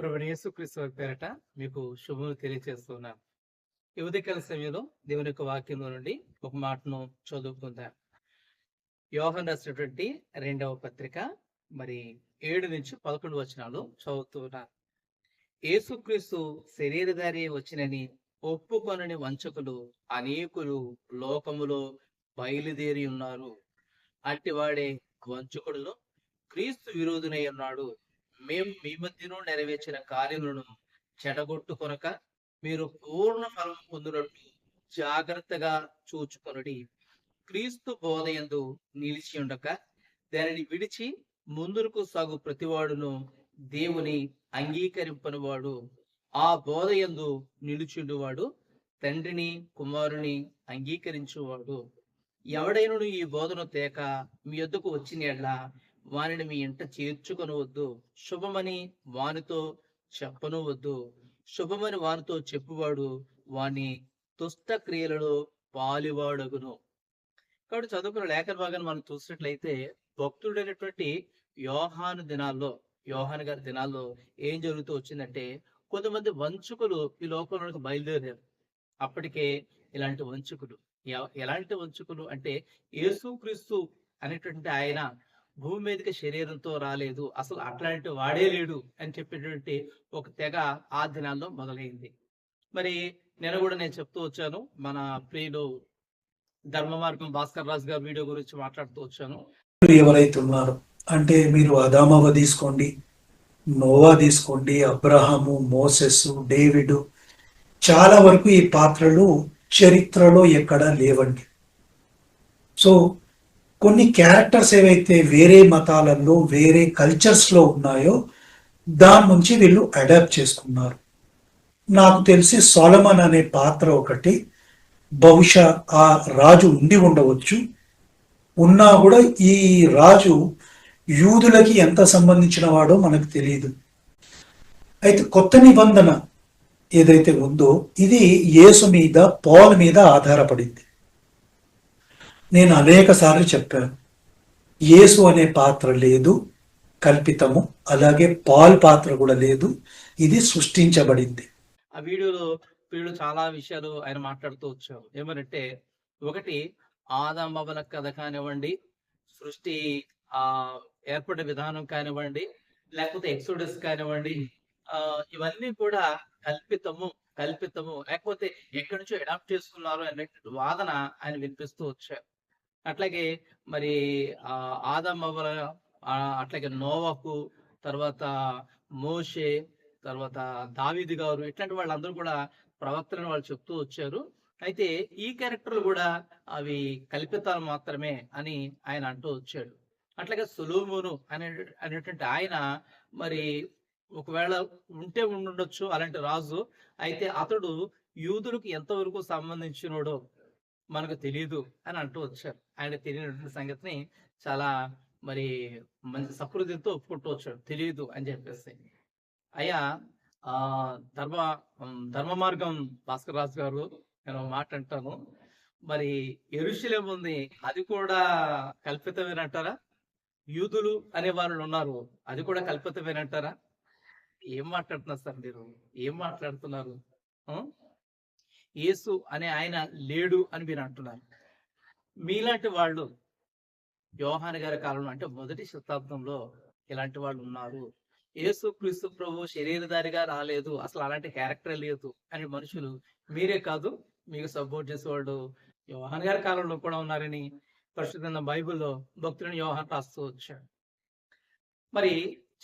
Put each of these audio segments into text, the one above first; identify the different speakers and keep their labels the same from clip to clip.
Speaker 1: ప్రభు యేసుక్రీస్తు పేరట మీకు శుభములు తెలియజేస్తున్నాను ఈ ఉదయకాల సమయంలో దేవుని యొక్క వాక్యంలో నుండి ఒక మాటను చదువుకుందాం. యోహన్ రాసినటువంటి రెండవ పత్రిక మరి ఏడు నుంచి పదకొండు వచనాలు చదువుతున్నారు యేసుక్రీస్తు శరీరధారి వచ్చినని ఒప్పుకొనని వంచకులు అనేకులు లోకములో బయలుదేరి ఉన్నారు. అట్టివాడే వంచకుడులో క్రీస్తు విరోధునై ఉన్నాడు. మేము మీ మధ్యను నెరవేర్చిన కార్యములను చెడగొట్టుకొనక మీరు పూర్ణ ఫలం పొందినట్టు జాగ్రత్తగా చూచుకొనుడి. క్రీస్తు బోధయందు నిలిచి ఉండక దానిని విడిచి ముందుకు సాగు ప్రతివాడును దేవుని అంగీకరింపనివాడు. ఆ బోధయందు నిలుచుండువాడు తండ్రిని కుమారుని అంగీకరించువాడు. ఎవడైనను ఈ బోధను తేక మీ యొద్దకు వచ్చిన వారిని మీ ఇంట చేర్చుకొనవద్దు. శుభమని వానితో చెప్పను వద్దు శుభమని వానితో చెప్పువాడు వాని దుష్ట క్రియలలో పాలివాడగును. కాబట్టి చదువుకున్న లేఖన భాగాన్ని మనం చూసినట్లయితే భక్తుడైనటువంటి యోహాను దినాల్లో యోహాను గారి దినాల్లో ఏం జరుగుతూ వచ్చిందంటే కొంతమంది వంచుకులు ఈ లోకంలోకి బయలుదేరారు. అప్పటికే ఇలాంటి వంచుకులు. ఎలాంటి వంచుకులు అంటే యేసుక్రీస్తు అనేటువంటి ఆయన భూమి మీదకి శరీరంతో రాలేదు. అసలు అట్లాంటి వాడే లేడు అని చెప్పేటువంటి ఒక తెగ ఆ దినాల్లో మొదలైంది. మరి నేను కూడా నేను చెప్తూ వచ్చాను. మన ప్రియులు ధర్మ మార్గం భాస్కర్ రాజు గారి వీడియో గురించి మాట్లాడుతూ వచ్చాను.
Speaker 2: ఎవరైతే ఉన్నారో అంటే మీరు అదామవ తీసుకోండి నోవా తీసుకోండి అబ్రహాము మోసెస్ డేవిడ్ చాలా వరకు ఈ పాత్రలు చరిత్రలో ఎక్కడా లేవండి. సో కొన్ని క్యారెక్టర్స్ ఏవైతే వేరే మతాలలో వేరే కల్చర్స్లో ఉన్నాయో దాని నుంచి వీళ్ళు అడాప్ట్ చేసుకున్నారు. నాకు తెలిసి సోలమన్ అనే పాత్ర ఒకటి బహుశా ఆ రాజు ఉండి ఉండవచ్చు. ఉన్నా కూడా ఈ రాజు యూదులకి ఎంత సంబంధించిన వాడో మనకు తెలియదు అయితే కొత్త నిబంధన ఏదైతే ఉందో ఇది యేసు మీద పాల్ మీద ఆధారపడింది. నేను అనేక సార్లు చెప్పాను. యేసు అనే పాత్ర లేదు కల్పితము. అలాగే పాల్ పాత్ర కూడా లేదు. ఇది సృష్టించబడింది.
Speaker 1: ఆ వీడియోలో వీళ్ళు చాలా విషయాలు ఆయన మాట్లాడుతూ వచ్చారు. ఏమనంటే ఒకటి ఆదాం బాబల కథ కానివ్వండి సృష్టి ఆ ఏర్పడే విధానం కానివ్వండి లేకపోతే ఎక్సోడస్ కానివ్వండి ఆ ఇవన్నీ కూడా కల్పితము కల్పితము. లేకపోతే ఎక్కడి నుంచో అడాప్ట్ చేసుకున్నారు అనే వాదన ఆయన వినిపిస్తూ వచ్చారు. అట్లాగే మరి ఆ అట్లాగే నోవకు తర్వాత మోషే తర్వాత దావీది గారు ఇట్లాంటి వాళ్ళందరూ కూడా ప్రవక్తలను వాళ్ళు చెప్తూ వచ్చారు. అయితే ఈ క్యారెక్టర్లు కూడా అవి కల్పితాలు మాత్రమే అని ఆయన అంటూ వచ్చాడు. అట్లాగే సులోమును అనే అనేటువంటి ఆయన మరి ఒకవేళ ఉంటే ఉండొచ్చు అలాంటి రాజు. అయితే అతడు యూదులకు ఎంతవరకు సంబంధించినోడో మనకు తెలియదు అని అంటూ వచ్చారు. ఆయన తెలియనటువంటి సంగతిని చాలా మరి మంచి సకృతితో ఒప్పుకుంటూ వచ్చాడు తెలియదు అని చెప్పేసి. అయ్యా ఆ ధర్మ ధర్మ మార్గం భాస్కర్ రాజు గారు నేను మాట అంటాను. మరి ఎరుశలేం ఉంది అది కూడా కల్పితమేనంటారా? యూదులు అనే వాళ్ళు ఉన్నారు అది కూడా కల్పితమేనంటారా? ఏం మాట్లాడుతున్నారు సార్ మీరు? ఏం మాట్లాడుతున్నారు? ఏసు యేసు అనే ఆయన లేడు అని మీరు అంటున్నారు. మీలాంటి వాళ్ళు యోహాన్ గారి కాలంలో అంటే మొదటి శతాబ్దంలో ఇలాంటి వాళ్ళు ఉన్నారు. యేసు క్రీస్తు ప్రభు శరీరధారిగా రాలేదు. అసలు అలాంటి క్యారెక్టర్ లేదు అని మనుషులు మీరే కాదు మీకు సపోర్ట్ చేసేవాళ్ళు యోహాన్ గారి కాలంలో కూడా ఉన్నారని పరిశుద్ధ బైబిల్లో భక్తులను యోహాన్ రాస్తూ వచ్చాడు. మరి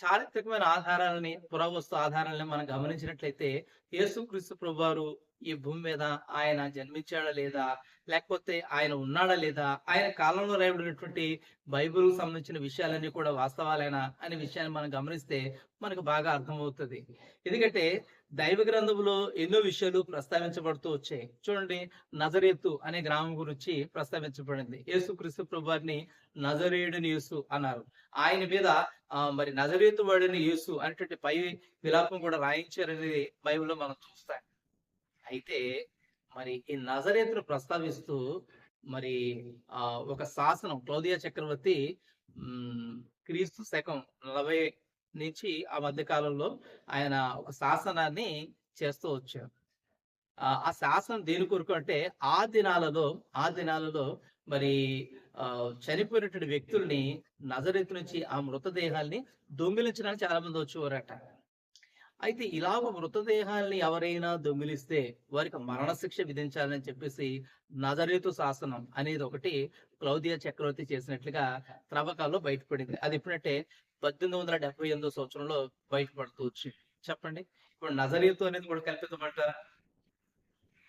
Speaker 1: చారిత్రకమైన ఆధారాలని పురావస్తు ఆధారాలని మనం గమనించినట్లయితే యేసుక్రీస్తు ప్రభువారు ఈ భూమి మీద ఆయన జన్మించాడా లేదా? లేకపోతే ఆయన ఉన్నాడా లేదా? ఆయన కాలంలో రాయబడినటువంటి బైబిల్ సంబంధించిన విషయాలన్నీ కూడా వాస్తవాలేనా? అనే విషయాన్ని మనం గమనిస్తే మనకు బాగా అర్థమవుతుంది. ఎందుకంటే దైవ గ్రంథంలో ఎన్నో విషయాలు ప్రస్తావించబడుతూ వచ్చాయి. చూడండి నజరేతు అనే గ్రామం గురించి ప్రస్తావించబడింది. యేసు క్రిస్తు ప్రభువారిని నజరేయుడిని యేసు అన్నారు. ఆయన మీద మరి నజరేతు వాడిని యేసు అనేటువంటి పై విలాపం కూడా రాయించారనేది బైబిల్లో మనం చూస్తాం. అయితే మరి ఈ నజరేతును ప్రస్తావిస్తూ మరి ఆ ఒక శాసనం క్లౌదియా చక్రవర్తి క్రీస్తు శకం నలభై నుంచి ఆ మధ్య కాలంలో ఆయన ఒక శాసనాన్ని చేస్తూ వచ్చారు. ఆ శాసనం దేని కొరకు అంటే ఆ దినాలలో ఆ దినాలలో మరి చనిపోయినటువంటి వ్యక్తుల్ని నజరెత్తు నుంచి ఆ మృతదేహాల్ని దొంగిలించడానికి చాలా మంది వచ్చేవారట. అయితే ఇలాగ మృతదేహాల్ని ఎవరైనా దొంగిలిస్తే వారికి మరణశిక్ష విధించాలని చెప్పేసి నజరేతు శాసనం అనేది ఒకటి క్లౌదియా చక్రవర్తి చేసినట్లుగా త్రవ్వకాల్లో బయటపడింది. అది ఎప్పుడంటే పద్దెనిమిది వందల డెబ్బై ఎనిమిదో సంవత్సరంలో బయటపడుతూ వచ్చింది. చెప్పండి. ఇప్పుడు నజరీతో అనేది కూడా కల్పితమంట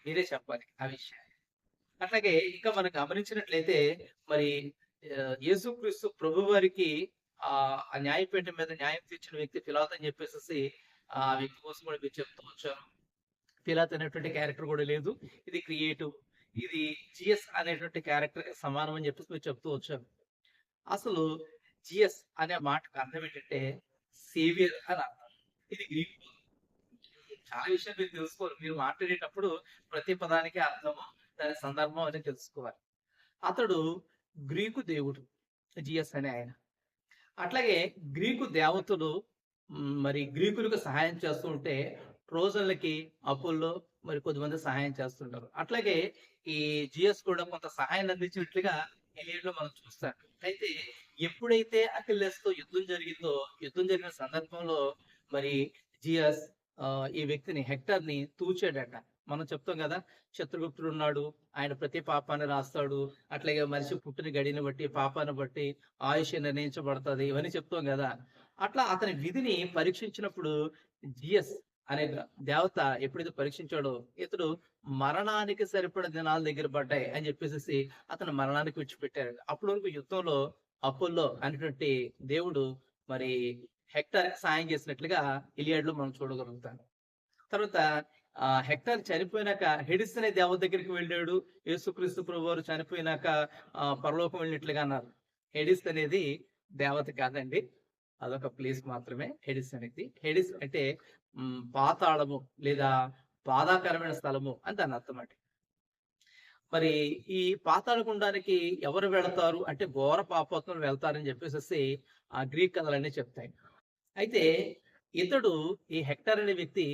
Speaker 1: మీరే చెప్పాలి ఆ విషయం. అట్లాగే ఇంకా మనం గమనించినట్లయితే మరి యేసుక్రీస్తు ప్రభు వారికి ఆ ఆ న్యాయపీఠం మీద న్యాయం తీర్చిన వ్యక్తి ఫిలాత్ అని చెప్పేసి ఆ వ్యక్తి కోసం కూడా మీరు చెప్తూ వచ్చారు. ఫిలాత్ అనేటువంటి క్యారెక్టర్ కూడా లేదు. ఇది క్రియేటివ్. ఇది జిఎస్ అనేటువంటి క్యారెక్టర్ సమానం అని చెప్పేసి మీరు చెప్తూ వచ్చారు. అసలు జిఎస్ అనే మాటకు అర్థం ఏంటంటే సేవియర్ అని అర్థం. ఇది గ్రీక్ చాలా విషయాలు మీరు తెలుసుకోవాలి. మీరు మాట్లాడేటప్పుడు ప్రతి పదానికి అర్థము దాని సందర్భం అని తెలుసుకోవాలి. అతడు గ్రీకు దేవుడు జిఎస్ అనే ఆయన. అట్లాగే గ్రీకు దేవతలు మరి గ్రీకులకు సహాయం చేస్తూ ఉంటే ట్రోజన్లకి అప్పుల్లో మరి కొద్దిమంది సహాయం చేస్తుంటారు. అట్లాగే ఈ జిఎస్ కూడా కొంత సహాయాన్ని అందించినట్లుగా ఎలియడ్లో మనం చూస్తాం అయితే ఎప్పుడైతే అఖిల్లెస్తో యుద్ధం జరిగిందో యుద్ధం జరిగిన సందర్భంలో మరి జియస్ ఈ వ్యక్తిని హెక్టర్ని తూచాడట. మనం చెప్తాం కదా శత్రుగుప్తుడు ఉన్నాడు ఆయన ప్రతి పాపాన్ని రాస్తాడు అట్లాగే మనిషి పుట్టిన గడిని బట్టి పాపాన్ని బట్టి ఆయుష్ నిర్ణయించబడుతుంది ఇవన్నీ చెప్తాం కదా. అట్లా అతని విధిని పరీక్షించినప్పుడు జిఎస్ అనే దేవత ఎప్పుడైతే పరీక్షించాడో ఇతడు మరణానికి సరిపడ దినాల దగ్గర పడ్డాయి అని చెప్పేసి అతను మరణానికి విడిచిపెట్టారు అప్పటి వరకు యుద్ధంలో అప్పుల్లో అనేటువంటి దేవుడు మరి హెక్టర్ సాయం చేసినట్లుగా ఇలియడ్లు మనం చూడగలుగుతాం. తర్వాత ఆ హెక్టర్ చనిపోయినాక హెడిస్ అనే దేవత దగ్గరికి వెళ్ళాడు. యేసుక్రీస్తు ప్రభు వారు చనిపోయినాక పరలోకం వెళ్ళినట్లుగా అన్నారు. హెడిస్ అనేది దేవత కాదండి. అదొక ప్లేస్ మాత్రమే హెడిస్ అనేది. హెడిస్ అంటే పాతాళము లేదా బాధాకరమైన స్థలము అని దాని అర్థం అంటే మరి ఈ పాతాళ గుండానికి ఎవరు వెళతారు? అంటే ఘోర పాపోత్తులు వెళ్తారని చెప్పేసి ఆ గ్రీక్ కథలన్నీ చెప్తాయి. అయితే ఇతడు ఈ హెక్టర్ అనే వ్యక్తి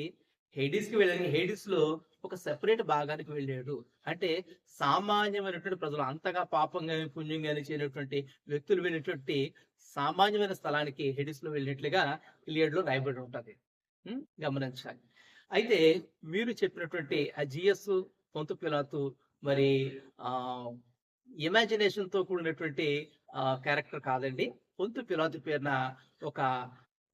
Speaker 1: హెడిస్కి వెళ్ళని హెడిస్లో ఒక సెపరేట్ భాగానికి వెళ్ళాడు. అంటే సామాన్యమైనటువంటి ప్రజలు అంతగా పాపం కానీ పుణ్యం కానీ చేయనటువంటి వ్యక్తులు వెళ్ళినటువంటి సామాన్యమైన స్థలానికి హెడిస్లో వెళ్ళినట్లుగా ఇలియడ్లో రాయబడి ఉంటుంది. గమనించాలి. అయితే మీరు చెప్పినటువంటి ఆ జిఎస్ పొంతు పిలాతు మరి ఆ ఇమాజినేషన్తో కూడినటువంటి క్యారెక్టర్ కాదండి. పొంతు పిలాతు పేరున ఒక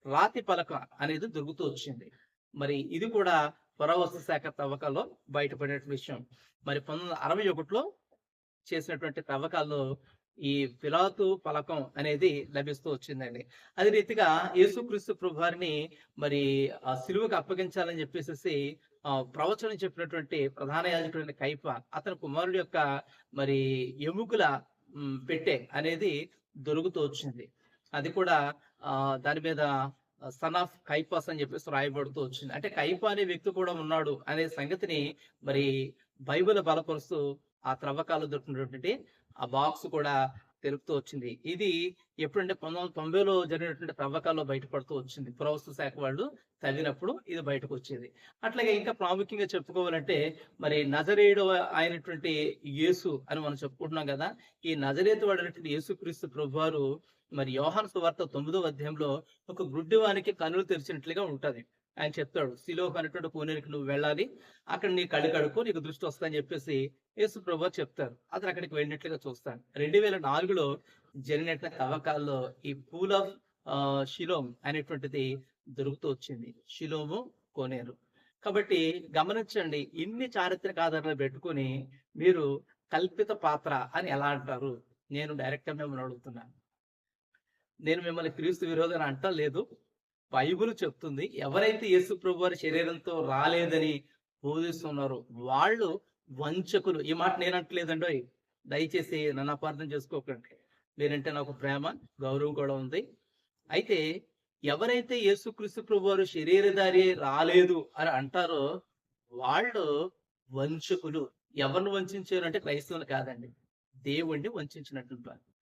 Speaker 1: రాతి పలక అనేది దొరుకుతూ వచ్చింది. మరి ఇది కూడా పురావస్తు శాఖ తవ్వకాల్లో బయటపడినటువంటి విషయం. మరి పంతొమ్మిది వందల అరవై ఒకటిలో చేసినటువంటి తవ్వకాల్లో ఈ పిలాతు ఫలకం అనేది లభిస్తూ వచ్చిందండి. అదే రీతిగా యేసుక్రీస్తు ప్రభువారిని మరి ఆ సిలువకు అప్పగించాలని చెప్పేసి ప్రవచనం చెప్పినటువంటి ప్రధాన యాజకుడైన కైప అతని కుమారుడి యొక్క మరి ఎముకల పెట్టె అనేది దొరుకుతూ వచ్చింది. అది కూడా ఆ దాని మీద సన్ ఆఫ్ కైపాస్ అని చెప్పేసి రాయబడుతూ వచ్చింది. అంటే కైప అనే వ్యక్తి కూడా ఉన్నాడు అనే సంగతిని మరి బైబిల్ బలపరుస్తూ ఆ త్రవ్వకాలు దొరికినటువంటి ఆ బాక్స్ కూడా తెలుపుతూ వచ్చింది. ఇది ఎప్పుడంటే పంతొమ్మిది వందల తొంభైలో జరిగినటువంటి తవ్వకాల్లో బయటపడుతూ వచ్చింది. పురావస్తు శాఖ వాళ్ళు తవ్వినప్పుడు ఇది బయటకు వచ్చేది. అట్లాగే ఇంకా ప్రాముఖ్యంగా చెప్పుకోవాలంటే మరి నజరేయుడు అయినటువంటి యేసు అని మనం చెప్పుకుంటున్నాం కదా ఈ నజరేతు వాడినటువంటి యేసుక్రీస్తు ప్రభువారు మరి యోహాన్ సువార్త తొమ్మిదో అధ్యాయంలో ఒక గుడ్డివానికి కన్నులు తెరిచినట్లుగా ఉంటుంది. ఆయన చెప్తాడు సిలోకు అనేటువంటి కోనేరికి నువ్వు వెళ్ళాలి. అక్కడ నీ కళ్ళు కడుక్కో నీకు దృష్టి వస్తుందని చెప్పేసి యేసు ప్రభు చెప్తారు. అతను అక్కడికి వెళ్ళినట్లుగా చూస్తాను రెండు వేల నాలుగులో జరిగినట్ల తవ్వకాల్లో ఈ పూల్ ఆఫ్ షిలోమ్ అనేటువంటిది దొరుకుతూ వచ్చింది. షిలోము కోనేరు. కాబట్టి గమనించండి ఇన్ని చారిత్రక ఆధారాలు పెట్టుకొని మీరు కల్పిత పాత్ర అని ఎలా అంటారు? నేను డైరెక్ట్గా మిమ్మల్ని అడుగుతున్నాను. నేను మిమ్మల్ని క్రీస్తు విరోధం అంటలేదు. బైబుల్ చెప్తుంది ఎవరైతే యేసు ప్రభు వారి శరీరంతో రాలేదని బోధిస్తున్నారో వాళ్ళు వంచకులు. ఈ మాట నేను దయచేసి నన్ను అపార్థం చేసుకోకండి. మీరంటే నాకు ప్రేమ గౌరవం కూడా ఉంది. అయితే ఎవరైతే యేసుక్రీస్తు ప్రభు వారు శరీరధారి రాలేదు అని అంటారో వాళ్ళు వంచకులు. ఎవరిని వంచారు అంటే క్రైస్తవులు కాదండి. దేవుణ్ణి వంచినట్టు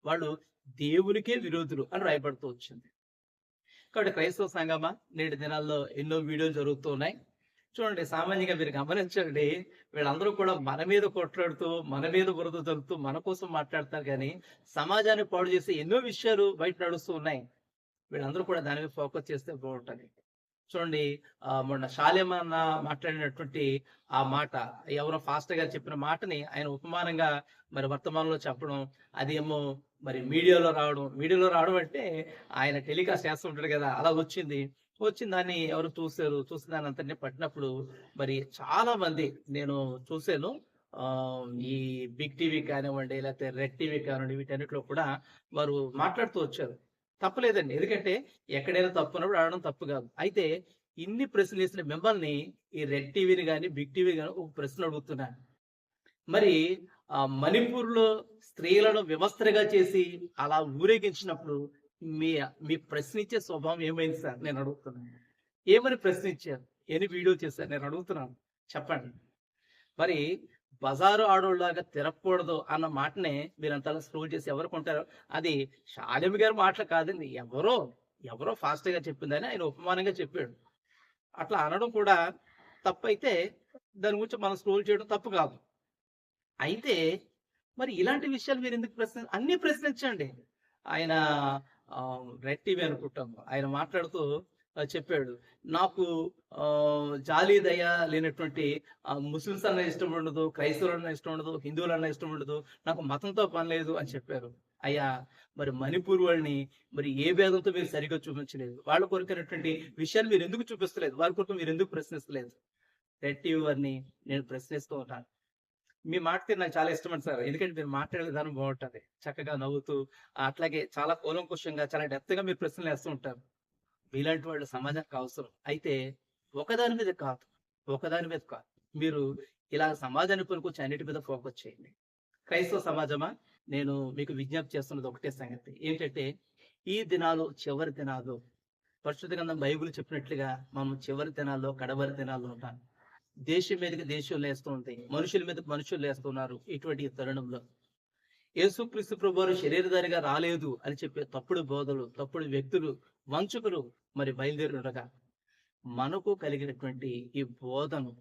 Speaker 1: వాళ్ళు దేవునికే విరోధులు అని రాయబడుతూ వచ్చింది. కాబట్టి క్రైస్తవ సంగమా నేటి దినాల్లో ఎన్నో వీడియోలు జరుగుతూ ఉన్నాయి. చూడండి సామాన్యంగా మీరు గమనించండి వీళ్ళందరూ కూడా మన మీద కొట్లాడుతూ మన మీద బురద జరుగుతూ మన కోసం మాట్లాడతారు కానీ సమాజాన్ని పాడు చేసే ఎన్నో విషయాలు బయట నడుస్తూ ఉన్నాయి. వీళ్ళందరూ కూడా దాని మీద ఫోకస్ చేస్తే బాగుంటుంది. చూడండి మొన్న శాలేమన్న మాట్లాడినటువంటి ఆ మాట ఎవరో ఫాస్ట్గా చెప్పిన మాటని ఆయన ఉపమానంగా మరి వర్తమానంలో చెప్పడం అదేమో మరి మీడియాలో రావడం మీడియాలో రావడం అంటే ఆయన టెలికాస్ట్ చేస్తూ ఉంటాడు కదా అలా వచ్చింది. వచ్చిన దాన్ని ఎవరు చూశారు? చూసిన దాని అంతటినీ పట్టినప్పుడు మరి చాలా మంది నేను చూశాను. ఆ ఈ బిగ్ టీవీ కానివ్వండి లేకపోతే రెడ్ టీవీ కానివ్వండి వీటన్నిటిలో కూడా వారు మాట్లాడుతూ వచ్చారు. తప్పలేదండి. ఎందుకంటే ఎక్కడైనా తప్పు ఉన్నప్పుడు ఆడడం తప్పు కాదు. అయితే ఇన్ని ప్రశ్నలు వేసిన మిమ్మల్ని ఈ రెడ్ టీవీని కానీ బిగ్ టీవీ కానీ ఒక ప్రశ్న అడుగుతున్నాను మరి మణిపూర్లో స్త్రీలను వ్యవస్థగా చేసి అలా ఊరేగించినప్పుడు మీ మీ ప్రశ్నించే స్వభావం ఏమైంది సార్? నేను అడుగుతున్నాను. ఏమని ప్రశ్నించారు? ఎన్ని వీడియో చేశారు? నేను అడుగుతున్నాను. చెప్పండి. మరి బజారు ఆడోళ్ళలాగా తిరగకూడదు అన్న మాటనే మీరంతా స్క్రోల్ చేసి ఎవరు కొంటారు? అది షాలిమి గారి మాటలు కాదండి. ఎవరో ఎవరో ఫాస్ట్గా చెప్పిందని ఆయన ఉపమానంగా చెప్పాడు. అట్లా అనడం కూడా తప్పైతే దాని గురించి మనం స్క్రోల్ చేయడం తప్పు కాదు. అయితే మరి ఇలాంటి విషయాలు మీరు ఎందుకు ప్రశ్న అన్ని ప్రశ్నించండి. ఆయన ఆ, రెడ్ టీవీ అనుకుంటాము. ఆయన మాట్లాడుతూ చెప్పాడు నాకు ఆ, జాలి దయ లేనటువంటి ముస్లిమ్స్ అన్న ఇష్టం ఉండదు క్రైస్తవులన్న ఇష్టం ఉండదు హిందువులన్న ఇష్టం ఉండదు నాకు మతంతో పని లేదు అని చెప్పారు. అయ్యా మరి మణిపూర్ వాళ్ళని మరి ఏ భేదంతో మీరు సరిగ్గా చూపించలేదు? వాళ్ళ కొరకైనటువంటి విషయాలు మీరు ఎందుకు చూపిస్తలేదు? వాళ్ళ కొరకు మీరు ఎందుకు ప్రశ్నిస్తలేదు? రెడ్ టీవీ వారిని నేను ప్రశ్నిస్తూ ఉంటాను మీ మాట నాకు చాలా ఇష్టం సార్. ఎందుకంటే మీరు మాట్లాడే విధానం బాగుంటుంది. చక్కగా నవ్వుతూ అట్లాగే చాలా కూలంకుషంగా చాలా డెప్త్గా మీరు ప్రశ్నలు వేస్తూ ఉంటారు. మీలాంటి వాళ్ళు సమాజానికి అవసరం. అయితే ఒకదాని మీద కాదు ఒకదాని మీద కాదు. మీరు ఇలా సమాజాన్ని పనికొచ్చి అన్నిటి మీద ఫోకస్ చేయండి. క్రైస్తవ సమాజమా? నేను మీకు విజ్ఞప్తి చేస్తున్నది ఒకటే సంగతి. ఏంటంటే ఈ దినాలు చివరి దినాలు పరిశుద్ధ గ్రంథం బైబుల్ చెప్పినట్లుగా మనం చివరి దినాల్లో కడవరి దినాల్లో ఉంటాం. దేశం మీదకి దేశం లేస్తూ ఉంటాయి. మనుషుల మీద మనుషులు లేస్తున్నారు ఇటువంటి తరుణంలో. యేసుక్రీస్తు ప్రభు వారు శరీరధారిగా రాలేదు అని చెప్పే తప్పుడు బోధలు తప్పుడు వ్యక్తులు వంచకులు మరి బయలుదేరి ఉండగా మనకు కలిగినటువంటి ఈ బోధను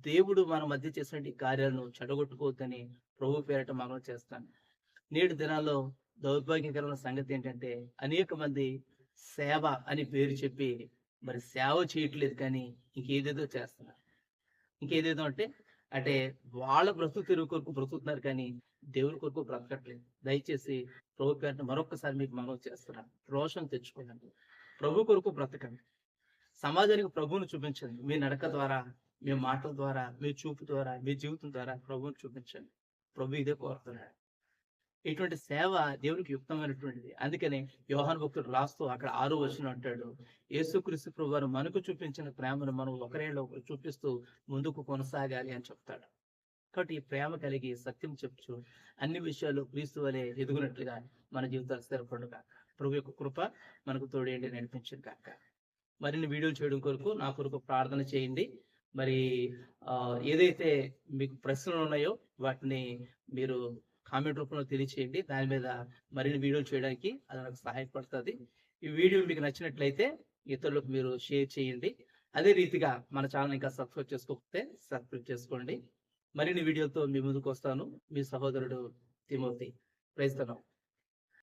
Speaker 1: దేవుడు మన మధ్య చేసినటువంటి కార్యాలను చెడగొట్టుకోవద్దని ప్రభు పేరట మనం చేస్తాను. నేటి దినాల్లో దౌర్భాగ్యకరమైన సంగతి ఏంటంటే అనేక మంది సేవ అని పేరు చెప్పి మరి సేవ చేయట్లేదు కానీ ఇంకేదేదో చేస్తున్నారు. ఇంకేదేదో అంటే అంటే వాళ్ళ బ్రతుకు తెరువు కొరకు బ్రతుకుతున్నారు కానీ దేవుని కొరకు బ్రతకట్లేదు. దయచేసి ప్రభు పేరున మరొకసారి మీకు మనవి చేస్తున్నాను రోషం తెచ్చుకోండి. ప్రభు కొరకు బ్రతకండి. సమాజానికి ప్రభువును చూపించండి. మీ నడక ద్వారా మీ మాటల ద్వారా మీ చూపు ద్వారా మీ జీవితం ద్వారా ప్రభువును చూపించండి. ప్రభు ఇదే కోరుతున్నాడు. ఇటువంటి సేవ దేవునికి యుక్తమైనటువంటిది. అందుకని యోహాన్ భక్తుడు రాస్తూ అక్కడ ఆరు వచ్చిన అంటాడు యేసుక్రీస్తు ప్రభు వారు మనకు చూపించిన ప్రేమను మనం ఒకరేళ్ళు ఒకరు చూపిస్తూ ముందుకు కొనసాగాలి అని చెప్తాడు. కాబట్టి ఈ ప్రేమ కలిగి సత్యం చెప్తూ అన్ని విషయాలు క్రీస్తు వలె ఎదుగునట్లుగా మన జీవితాలు స్థిరపడుగా ప్రభు యొక్క కృప మనకు తోడేంటి నడిపించింది కాక మరిన్ని వీడియోలు చేయడం కొరకు నా కొరకు ప్రార్థన చేయండి. మరి ఏదైతే మీకు ప్రశ్నలు ఉన్నాయో వాటిని మీరు కామెంట్ రూపంలో తెలియచేయండి. దాని మీద మరిన్ని వీడియోలు చేయడానికి అది నాకు సహాయపడుతుంది. ఈ వీడియో మీకు నచ్చినట్లయితే ఇతరులకు మీరు షేర్ చేయండి. అదే రీతిగా మన ఛానల్ ఇంకా సబ్స్క్రైబ్ చేసుకోకపోతే సబ్స్క్రైబ్ చేసుకోండి. మరిన్ని వీడియోతో మీ ముందుకు వస్తాను. మీ సహోదరుడు తిమోతి. ప్రైజ్